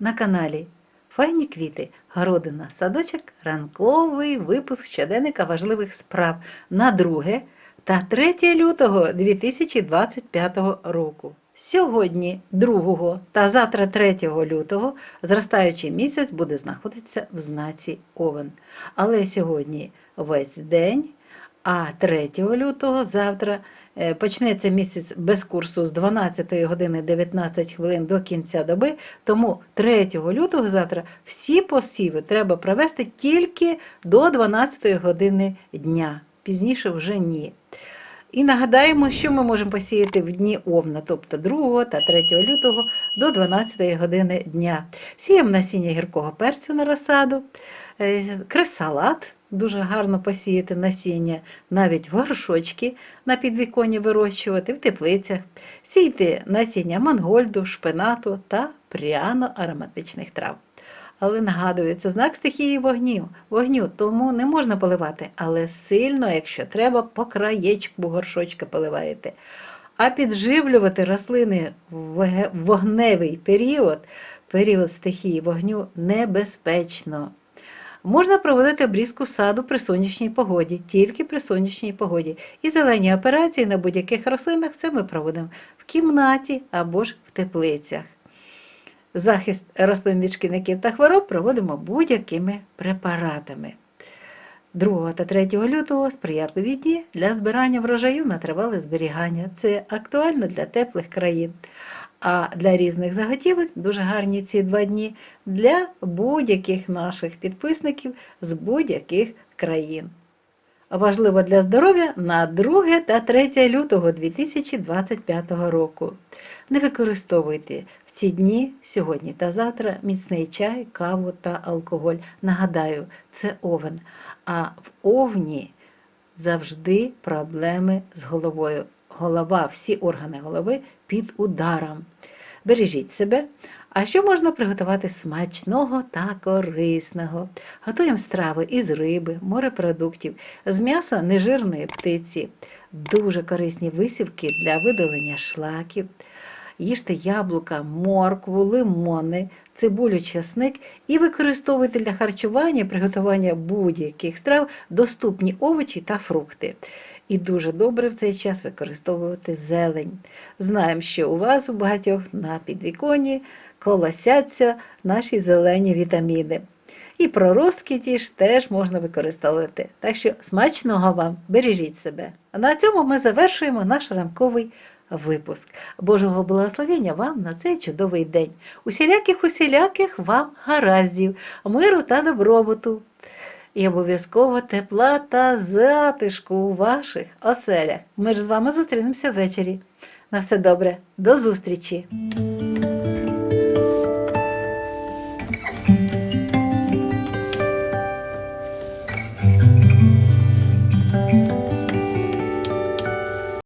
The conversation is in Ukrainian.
на каналі Файні квіти, городина, садочок, ранковий випуск щоденника важливих справ на 2 та 3 лютого 2025 року. Сьогодні, 2 та завтра 3 лютого, зростаючий місяць буде знаходитися в знаці Овен. Але сьогодні весь день, а 3 лютого завтра е, почнеться місяць без курсу з 12 години 19 хвилин до кінця доби, тому 3 лютого завтра всі посіви треба провести тільки до 12 години дня. Пізніше вже ні. І нагадаємо, що ми можемо посіяти в дні Овна, тобто 2 та 3 лютого до 12 години дня. Сіємо насіння гіркого перцю на розсаду, е, кресалат, дуже гарно посіяти насіння, навіть горшочки на підвіконні вирощувати в теплицях, сійте насіння мангольду, шпинату та пряно-ароматичних трав. Але нагадую, це знак стихії вогню, вогню, тому не можна поливати, але сильно, якщо треба, по краєчку горшочка поливаєте. А підживлювати рослини в вогневий період, період стихії вогню, небезпечно. Можна проводити обрізку саду при сонячній погоді, тільки при сонячній погоді. І зелені операції на будь-яких рослинах це ми проводимо в кімнаті або ж в теплицях. Захист рослин від шкідників та хвороб проводимо будь-якими препаратами. 2 та 3 лютого сприятливі дні для збирання врожаю на тривале зберігання. Це актуально для теплих країн. А для різних заготівель дуже гарні ці два дні для будь-яких наших підписників з будь-яких країн. Важливо для здоров'я на 2 та 3 лютого 2025 року. Не використовуйте в ці дні, сьогодні та завтра, міцний чай, каву та алкоголь. Нагадаю, це овен. А в овні завжди проблеми з головою. Голова, всі органи голови під ударом. Бережіть себе. А що можна приготувати смачного та корисного? Готуємо страви із риби, морепродуктів, з м'яса нежирної птиці, дуже корисні висівки для видалення шлаків. Їжте яблука, моркву, лимони, цибулю, часник і використовуйте для харчування, приготування будь-яких страв доступні овочі та фрукти. І дуже добре в цей час використовувати зелень. Знаємо, що у вас у багатьох на підвіконні колосяться наші зелені вітаміни. І проростки ті ж теж можна використовувати. Так що смачного вам, бережіть себе. А на цьому ми завершуємо наш ранковий випуск. Божого благословення вам на цей чудовий день. Усіляких усіляких вам гараздів, миру та добробуту. І обов'язково тепла та затишку у ваших оселях. Ми ж з вами зустрінемося ввечері. На все добре, до зустрічі!